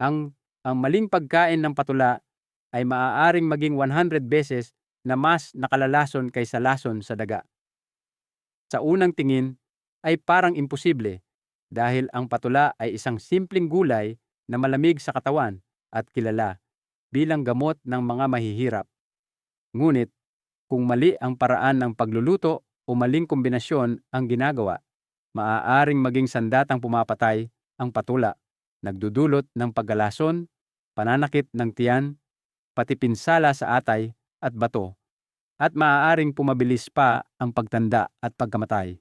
Ang, ang maling pagkain ng patula ay maaaring maging 100 beses na mas nakalalason kaysa lason sa daga. Sa unang tingin ay parang imposible dahil ang patula ay isang simpleng gulay na malamig sa katawan at kilala bilang gamot ng mga mahihirap. Ngunit, kung mali ang paraan ng pagluluto o maling kombinasyon ang ginagawa, maaaring maging sandatang pumapatay ang patula, nagdudulot ng paggalason, pananakit ng tiyan, pati pinsala sa atay at bato, at maaaring pumabilis pa ang pagtanda at pagkamatay.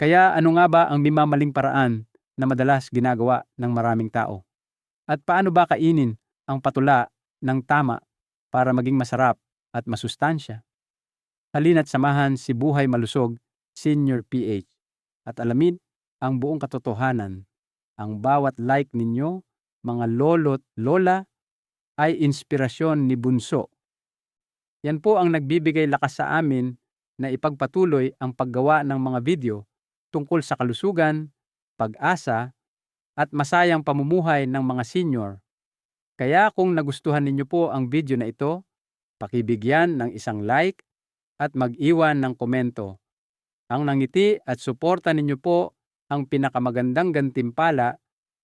Kaya ano nga ba ang mimamaling paraan na madalas ginagawa ng maraming tao? At paano ba kainin ang patula ng tama para maging masarap at masustansya? Halina't samahan si Buhay Malusog Senior PH at alamin ang buong katotohanan. Ang bawat like ninyo, mga lolo't lola, ay inspirasyon ni Bunso. Yan po ang nagbibigay lakas sa amin na ipagpatuloy ang paggawa ng mga video tungkol sa kalusugan, pag-asa, at masayang pamumuhay ng mga senior. Kaya kung nagustuhan ninyo po ang video na ito, pakibigyan ng isang like at mag-iwan ng komento. Ang nangiti at suporta ninyo po ang pinakamagandang gantimpala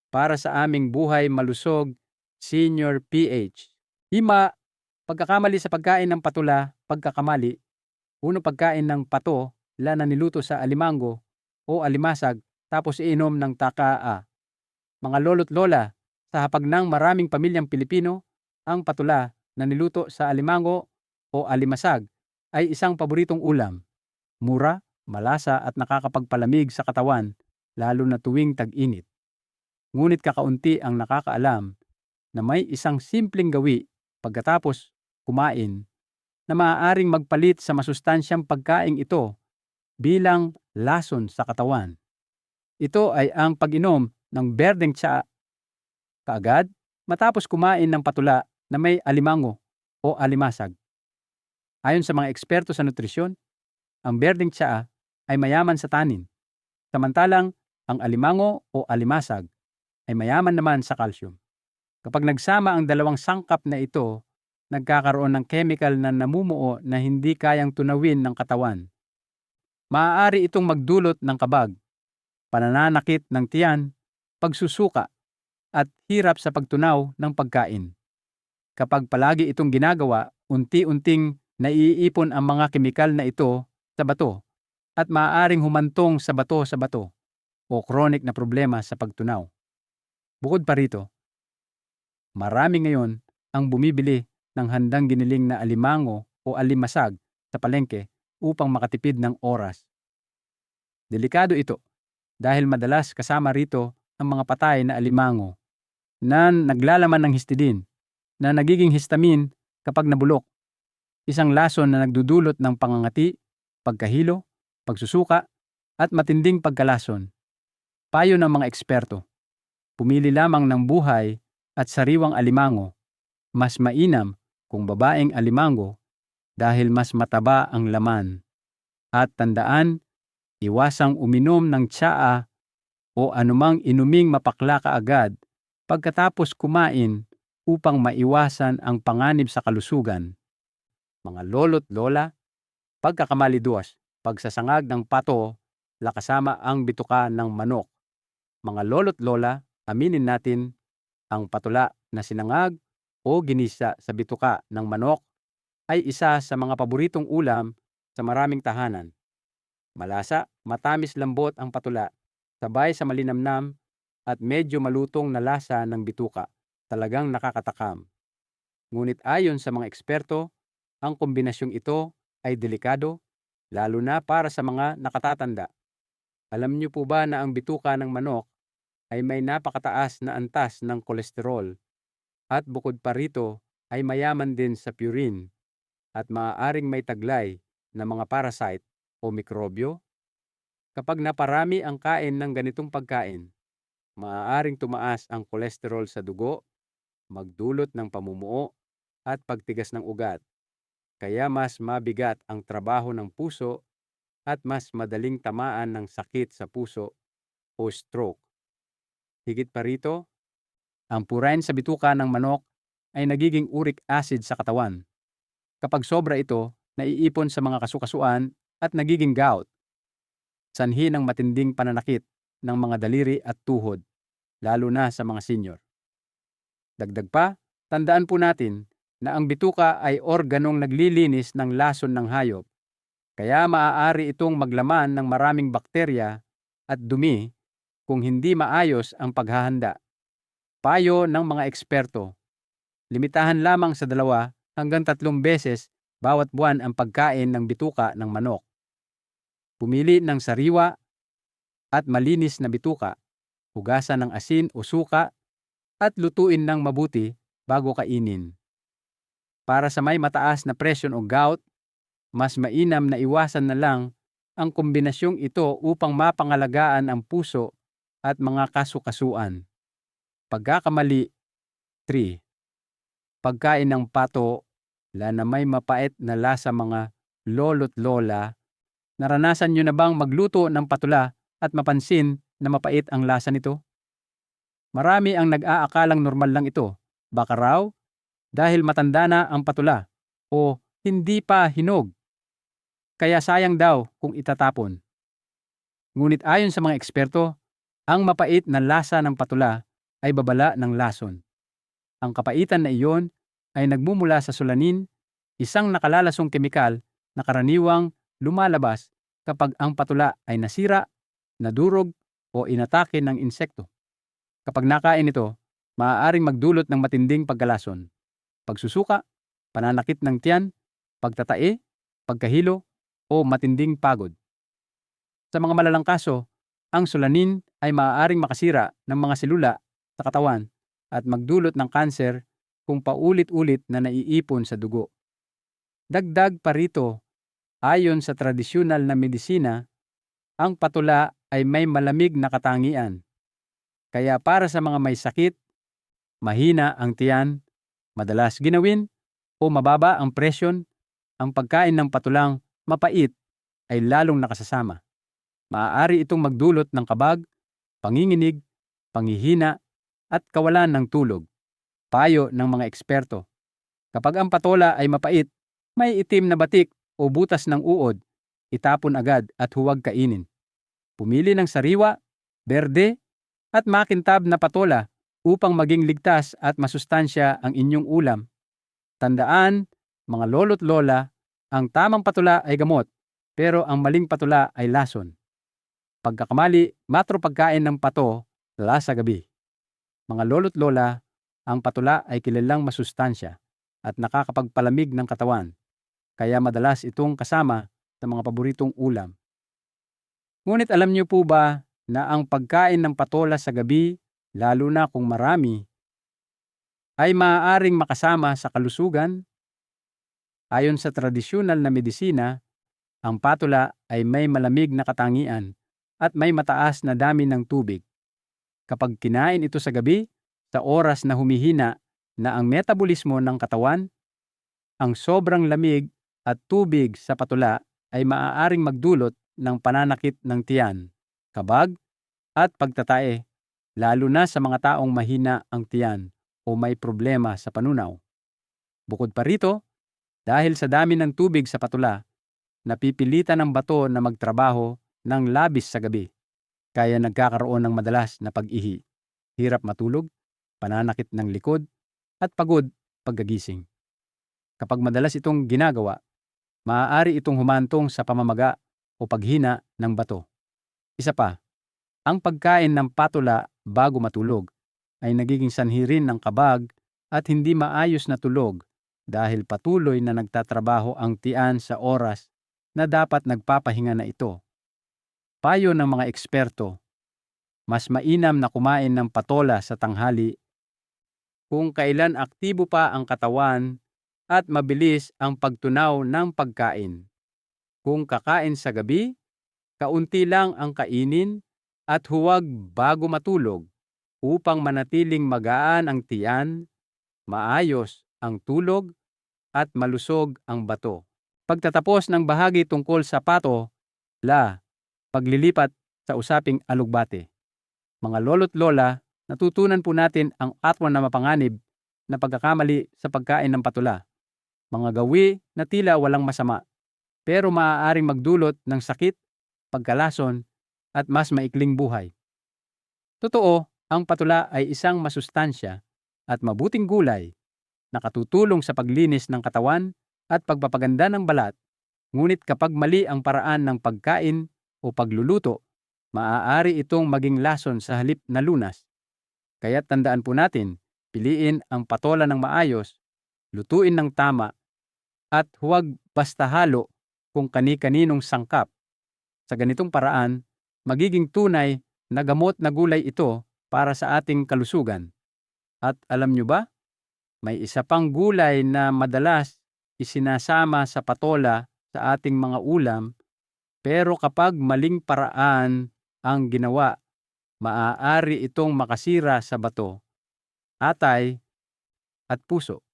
para sa aming buhay malusog Senior PH. Hima, pagkakamali sa pagkain ng patula, pagkakamali, uno pagkain ng pato, la na niluto sa alimango o alimasag tapos iinom ng takaa. Mga lolo't lola, sa hapag ng maraming pamilyang Pilipino, ang patula na niluto sa alimango o alimasag ay isang paboritong ulam. Mura, malasa at nakakapagpalamig sa katawan lalo na tuwing tag-init. Ngunit kakaunti ang nakakaalam na may isang simpleng gawi pagkatapos kumain na maaaring magpalit sa masustansyang pagkaing ito bilang lason sa katawan. Ito ay ang pag-inom ng berdeng tsa kaagad matapos kumain ng patula na may alimango o alimasag. Ayon sa mga eksperto sa nutrisyon, ang berdeng tsaa ay mayaman sa tanin, samantalang ang alimango o alimasag ay mayaman naman sa calcium. Kapag nagsama ang dalawang sangkap na ito, nagkakaroon ng chemical na namumuo na hindi kayang tunawin ng katawan. Maaari itong magdulot ng kabag, panananakit ng tiyan, pagsusuka, at hirap sa pagtunaw ng pagkain. Kapag palagi itong ginagawa, unti-unting naiipon ang mga kemikal na ito sa bato at maaaring humantong sa bato sa bato o chronic na problema sa pagtunaw. Bukod pa rito, marami ngayon ang bumibili ng handang giniling na alimango o alimasag sa palengke upang makatipid ng oras. Delikado ito dahil madalas kasama rito ang mga patay na alimango na naglalaman ng histidine na nagiging histamin kapag nabulok. Isang lason na nagdudulot ng pangangati, pagkahilo, pagsusuka, at matinding pagkalason. Payo ng mga eksperto. Pumili lamang ng buhay at sariwang alimango. Mas mainam kung babaeng alimango dahil mas mataba ang laman. At tandaan, iwasang uminom ng tsaa o anumang inuming mapakla kaagad pagkatapos kumain upang maiwasan ang panganib sa kalusugan. Mga lolo't lola, pagkakamaliduas, pagsasangag ng pato, lakasama ang bituka ng manok. Mga lolo't lola, aminin natin ang patula na sinangag o ginisa sa bituka ng manok ay isa sa mga paboritong ulam sa maraming tahanan. Malasa, matamis lambot ang patula, sabay sa malinamnam at medyo malutong na lasa ng bituka. Talagang nakakatakam. Ngunit ayon sa mga eksperto, ang kombinasyong ito ay delikado, lalo na para sa mga nakatatanda. Alam niyo po ba na ang bituka ng manok ay may napakataas na antas ng kolesterol at bukod pa rito ay mayaman din sa purine at maaaring may taglay na mga parasite o mikrobyo? Kapag naparami ang kain ng ganitong pagkain, maaaring tumaas ang kolesterol sa dugo, magdulot ng pamumuo at pagtigas ng ugat. Kaya mas mabigat ang trabaho ng puso at mas madaling tamaan ng sakit sa puso o stroke. Higit pa rito, Ang purain sa bituka ng manok ay nagiging uric acid sa katawan. Kapag sobra ito, naiipon sa mga kasukasuan at nagiging gout. Sanhi ng matinding pananakit ng mga daliri at tuhod, lalo na sa mga senior. Dagdag pa, tandaan po natin na ang bituka ay organong naglilinis ng lason ng hayop. Kaya maaari itong maglaman ng maraming bakterya at dumi kung hindi maayos ang paghahanda. Payo ng mga eksperto. Limitahan lamang sa dalawa hanggang tatlong beses bawat buwan ang pagkain ng bituka ng manok. Pumili ng sariwa at malinis na bituka, hugasan ng asin o suka at lutuin ng mabuti bago kainin. Para sa may mataas na presyon o gout, mas mainam na iwasan na lang ang kombinasyong ito upang mapangalagaan ang puso at mga kasukasuan. Pagkakamali 3. Pagkain ng pato la na may mapait na lasa mga lolo't lola. Naranasan nyo na bang magluto ng patula at mapansin na mapait ang lasa nito? Marami ang nag-aakalang normal lang ito. Baka raw dahil matanda na ang patula o hindi pa hinog. Kaya sayang daw kung itatapon. Ngunit ayon sa mga eksperto, ang mapait na lasa ng patula ay babala ng lason. Ang kapaitan na iyon ay nagmumula sa sulanin, isang nakalalasong kemikal na karaniwang lumalabas kapag ang patula ay nasira, nadurog o inatake ng insekto. Kapag nakain ito, maaaring magdulot ng matinding pagkalason, pagsusuka, pananakit ng tiyan, pagtatae, pagkahilo, o matinding pagod. Sa mga malalang kaso, ang sulanin ay maaaring makasira ng mga selula sa katawan at magdulot ng kanser kung paulit-ulit na naiipon sa dugo. Dagdag pa rito, ayon sa tradisyonal na medisina, ang patula ay may malamig na katangian kaya para sa mga may sakit, mahina ang tiyan, madalas ginawin, o mababa ang presyon, ang pagkain ng patulang mapait ay lalong nakasasama. Maaari itong magdulot ng kabag, panginginig, panghihina, at kawalan ng tulog. Payo ng mga eksperto. Kapag ang patola ay mapait, may itim na batik o butas ng uod, itapon agad at huwag kainin. Pumili ng sariwa, berde, at makintab na patola upang maging ligtas at masustansya ang inyong ulam. Tandaan, mga lolo't lola, ang tamang patula ay gamot, pero ang maling patula ay lason. Pagkakamali, matro pagkain ng pato, lala sa gabi. Mga lolo't lola, ang patula ay kilalang masustansya at nakakapagpalamig ng katawan, kaya madalas itong kasama sa mga paboritong ulam. Ngunit alam niyo po ba na ang pagkain ng patola sa gabi, lalo na kung marami, ay maaaring makasama sa kalusugan. Ayon sa tradisyonal na medisina, ang patola ay may malamig na katangian at may mataas na dami ng tubig. Kapag kinain ito sa gabi, sa oras na humihina na ang metabolismo ng katawan, ang sobrang lamig at tubig sa patula ay maaaring magdulot ng pananakit ng tiyan kabag, at pagtatae, lalo na sa mga taong mahina ang tiyan o may problema sa panunaw. Bukod pa rito, dahil sa dami ng tubig sa patula, napipilitan ng bato na magtrabaho ng labis sa gabi, kaya nagkakaroon ng madalas na pag-ihi, hirap matulog, pananakit ng likod, at pagod paggagising. Kapag madalas itong ginagawa, maaari itong humantong sa pamamaga o paghina ng bato. Isa pa, ang pagkain ng patula bago matulog ay nagiging sanhi rin ng kabag at hindi maayos na tulog dahil patuloy na nagtatrabaho ang tiyan sa oras na dapat nagpapahinga na ito. Payo ng mga eksperto, mas mainam na kumain ng patola sa tanghali kung kailan aktibo pa ang katawan at mabilis ang pagtunaw ng pagkain. Kung kakain sa gabi, kaunti lang ang kainin at huwag bago matulog upang manatiling magaan ang tiyan, maayos ang tulog at malusog ang bato. Pagtatapos ng bahagi tungkol sa pato, la, paglilipat sa usaping alugbate. Mga lolo't lola, natutunan po natin ang atwan na mapanganib na pagkakamali sa pagkain ng patula. Mga gawi na tila walang masama, pero maaaring magdulot ng sakit, pagkalason, at mas maikling buhay. Totoo, ang patula ay isang masustansya at mabuting gulay na katutulong sa paglinis ng katawan at pagpapaganda ng balat, ngunit kapag mali ang paraan ng pagkain o pagluluto, maaari itong maging lason sa halip na lunas. Kaya tandaan po natin, piliin ang patola ng maayos, lutuin ng tama, at huwag basta halo kung kani-kaninong sangkap. Sa ganitong paraan, magiging tunay na gamot na gulay ito para sa ating kalusugan. At alam nyo ba? May isa pang gulay na madalas isinasama sa patola sa ating mga ulam, pero kapag maling paraan ang ginawa, maaari itong makasira sa bato, atay, at puso.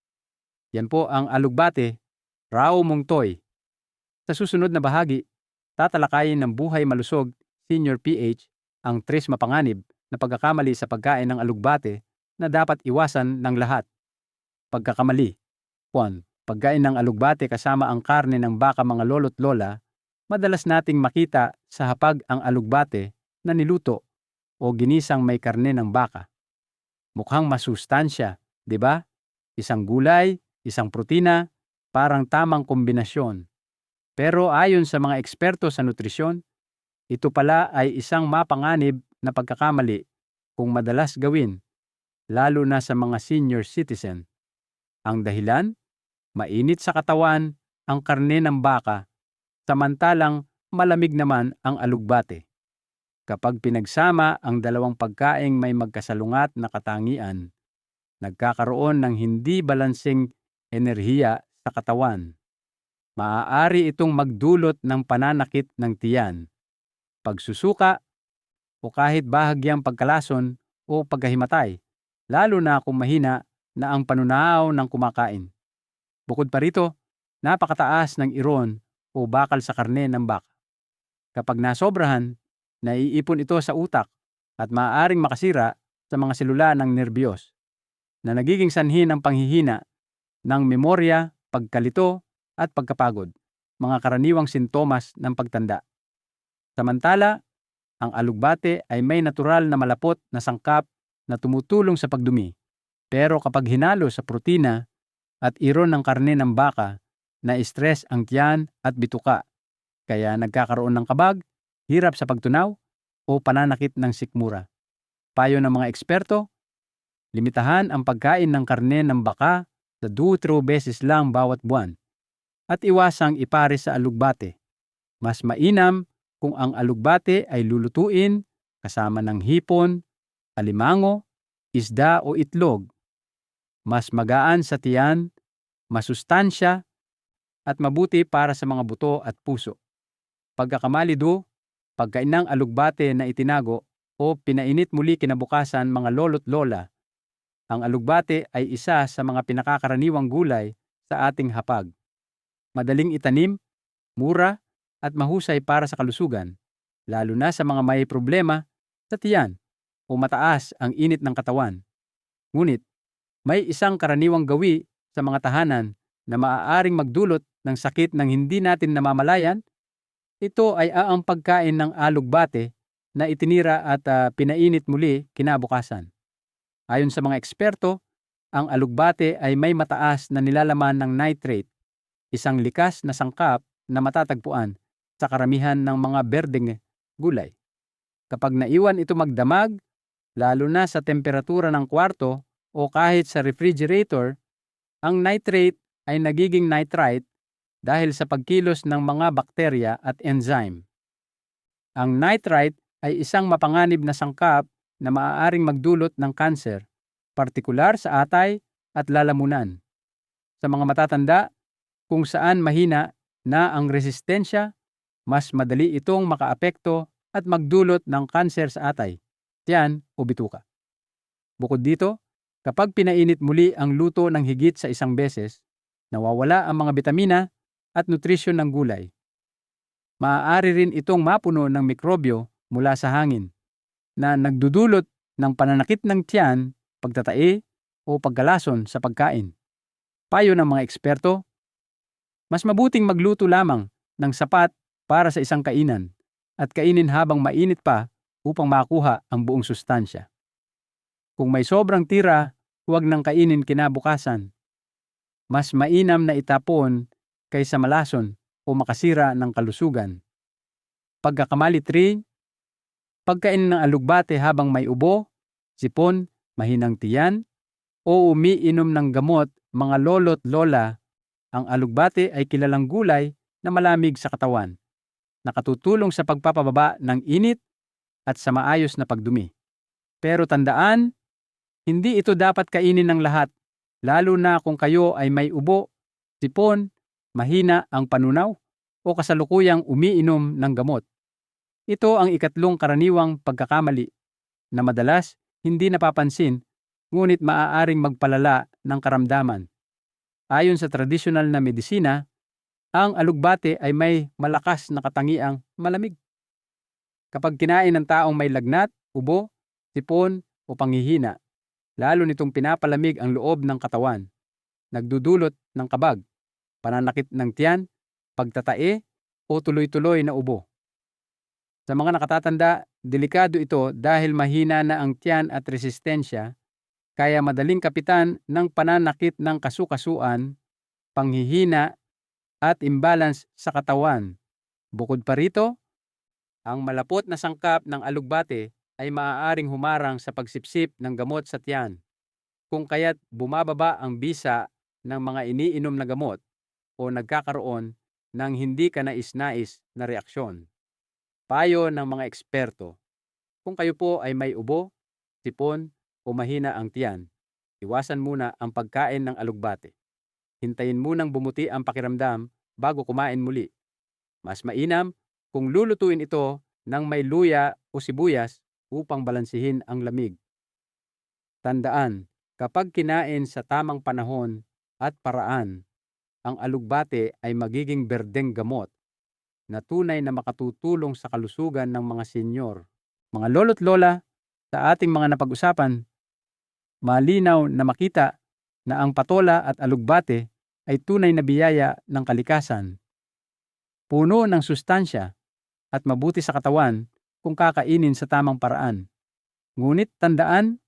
Yan po ang alugbate, rao mong toy. Sa susunod na bahagi, tatalakayin ng buhay malusog, senior PH, ang tres mapanganib na pagkakamali sa pagkain ng alugbate na dapat iwasan ng lahat. Pagkakamali. 1. Pagkain ng alugbate kasama ang karne ng baka mga lolo't lola, madalas nating makita sa hapag ang alugbate na niluto o ginisang may karne ng baka. Mukhang masustansya, di ba? Isang gulay, isang protina, parang tamang kombinasyon. Pero ayon sa mga eksperto sa nutrisyon, ito pala ay isang mapanganib na pagkakamali kung madalas gawin, lalo na sa mga senior citizen. Ang dahilan? Mainit sa katawan ang karne ng baka, samantalang malamig naman ang alugbate. Kapag pinagsama ang dalawang pagkaing may magkasalungat na katangian, nagkakaroon ng hindi balansing enerhiya sa katawan. Maaari itong magdulot ng pananakit ng tiyan, pagsusuka, o kahit bahagyang pagkalason o pagkahimatay, lalo na kung mahina na ang panunaw ng kumakain. Bukod pa rito, napakataas ng iron o bakal sa karne ng baka. Kapag nasobrahan, naiipon ito sa utak at maaaring makasira sa mga selula ng nerbiyos na nagiging sanhi ng panghihina ng memorya, pagkalito at pagkapagod, mga karaniwang sintomas ng pagtanda. Samantala, ang alugbate ay may natural na malapot na sangkap na tumutulong sa pagdumi. Pero kapag hinalo sa protina at iron ng karne ng baka, na-stress ang tiyan at bituka. Kaya nagkakaroon ng kabag, hirap sa pagtunaw, o pananakit ng sikmura. Payo ng mga eksperto, limitahan ang pagkain ng karne ng baka sa 2-3 beses lang bawat buwan at iwasang ipare sa alugbate. Mas mainam kung ang alugbate ay lulutuin kasama ng hipon, alimango, isda o itlog. Mas magaan sa tiyan, masustansya, at mabuti para sa mga buto at puso. Pagkakamali do, pagkain ng alugbate na itinago o pinainit muli kinabukasan mga lolo't lola, ang alugbate ay isa sa mga pinakakaraniwang gulay sa ating hapag. Madaling itanim, mura, at mahusay para sa kalusugan, lalo na sa mga may problema sa tiyan o mataas ang init ng katawan. Ngunit, may isang karaniwang gawi sa mga tahanan na maaaring magdulot ng sakit ng hindi natin namamalayan. Ito ay ang pagkain ng alugbate na itinira at uh, pinainit muli kinabukasan. Ayon sa mga eksperto, ang alugbate ay may mataas na nilalaman ng nitrate, isang likas na sangkap na matatagpuan sa karamihan ng mga berdeng gulay. Kapag naiwan ito magdamag, lalo na sa temperatura ng kwarto o kahit sa refrigerator, ang nitrate ay nagiging nitrite dahil sa pagkilos ng mga bakterya at enzyme. Ang nitrite ay isang mapanganib na sangkap na maaaring magdulot ng kanser, partikular sa atay at lalamunan. Sa mga matatanda, kung saan mahina na ang resistensya mas madali itong makaapekto at magdulot ng kanser sa atay, tiyan o bituka. Bukod dito, kapag pinainit muli ang luto ng higit sa isang beses, nawawala ang mga bitamina at nutrisyon ng gulay. Maaari rin itong mapuno ng mikrobyo mula sa hangin na nagdudulot ng pananakit ng tiyan, pagtatae, o pagkalason sa pagkain. Payo ng mga eksperto, mas mabuting magluto lamang ng sapat para sa isang kainan at kainin habang mainit pa upang makuha ang buong sustansya. Kung may sobrang tira, huwag nang kainin kinabukasan. Mas mainam na itapon kaysa malason o makasira ng kalusugan. Pagkakamali 3, pagkain ng alugbate habang may ubo, sipon, mahinang tiyan, o umiinom ng gamot mga lolo't lola, ang alugbate ay kilalang gulay na malamig sa katawan. Nakatutulong sa pagpapababa ng init at sa maayos na pagdumi. Pero tandaan, hindi ito dapat kainin ng lahat, lalo na kung kayo ay may ubo, sipon, mahina ang panunaw, o kasalukuyang umiinom ng gamot. Ito ang ikatlong karaniwang pagkakamali na madalas hindi napapansin ngunit maaaring magpalala ng karamdaman. Ayon sa tradisyonal na medisina, ang alugbate ay may malakas na katangiang malamig. Kapag kinain ng taong may lagnat, ubo, sipon o panghihina, lalo nitong pinapalamig ang loob ng katawan, nagdudulot ng kabag, pananakit ng tiyan, pagtatae, o tuloy-tuloy na ubo. Sa mga nakatatanda, delikado ito dahil mahina na ang tiyan at resistensya, kaya madaling kapitan ng pananakit ng kasukasuan, panghihina, at imbalance sa katawan. Bukod pa rito, ang malapot na sangkap ng alugbate ay maaaring humarang sa pagsipsip ng gamot sa tiyan, kung kaya't bumababa ang bisa ng mga iniinom na gamot o nagkakaroon ng hindi ka nais-nais na reaksyon. Payo ng mga eksperto. Kung kayo po ay may ubo, sipon o mahina ang tiyan, iwasan muna ang pagkain ng alugbate. Hintayin munang bumuti ang pakiramdam bago kumain muli. Mas mainam kung lulutuin ito ng may luya o sibuyas upang balansihin ang lamig. Tandaan, kapag kinain sa tamang panahon at paraan, ang alugbate ay magiging berdeng gamot na tunay na makatutulong sa kalusugan ng mga senyor. Mga lolo't lola, sa ating mga napag-usapan, malinaw na makita na ang patola at alugbate ay tunay na biyaya ng kalikasan. Puno ng sustansya at mabuti sa katawan kung kakainin sa tamang paraan. Ngunit tandaan,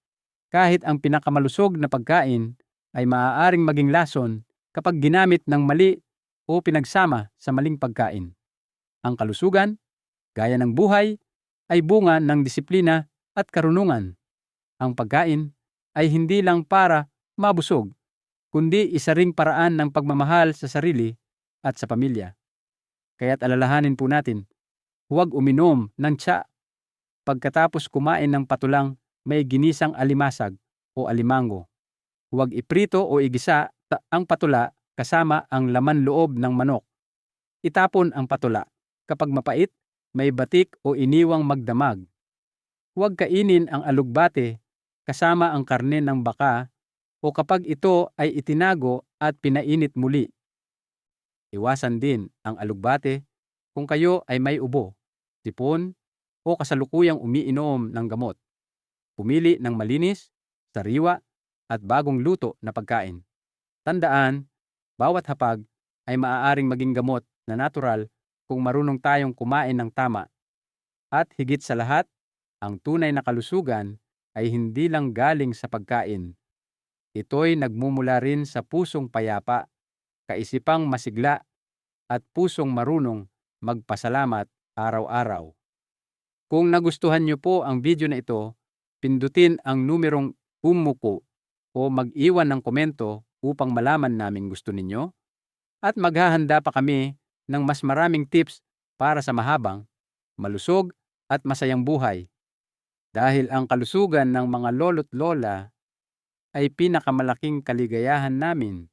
kahit ang pinakamalusog na pagkain ay maaaring maging lason kapag ginamit ng mali o pinagsama sa maling pagkain. Ang kalusugan, gaya ng buhay, ay bunga ng disiplina at karunungan. Ang pagkain ay hindi lang para mabusog, kundi isa ring paraan ng pagmamahal sa sarili at sa pamilya. Kaya't alalahanin po natin, huwag uminom ng tsa pagkatapos kumain ng patulang may ginisang alimasag o alimango. Huwag iprito o igisa ang patula kasama ang laman loob ng manok. Itapon ang patula. Kapag mapait, may batik o iniwang magdamag. Huwag kainin ang alugbate kasama ang karne ng baka o kapag ito ay itinago at pinainit muli. Iwasan din ang alugbate kung kayo ay may ubo, sipon, o kasalukuyang umiinom ng gamot. Pumili ng malinis, sariwa, at bagong luto na pagkain. Tandaan, bawat hapag ay maaaring maging gamot na natural kung marunong tayong kumain ng tama. At higit sa lahat, ang tunay na kalusugan ay hindi lang galing sa pagkain. Ito'y nagmumula rin sa pusong payapa, kaisipang masigla, at pusong marunong magpasalamat araw-araw. Kung nagustuhan niyo po ang video na ito, pindutin ang numerong umupo o mag-iwan ng komento upang malaman namin gusto ninyo at maghahanda pa kami ng mas maraming tips para sa mahabang, malusog at masayang buhay. Dahil ang kalusugan ng mga lolo't lola ay pinakamalaking kaligayahan namin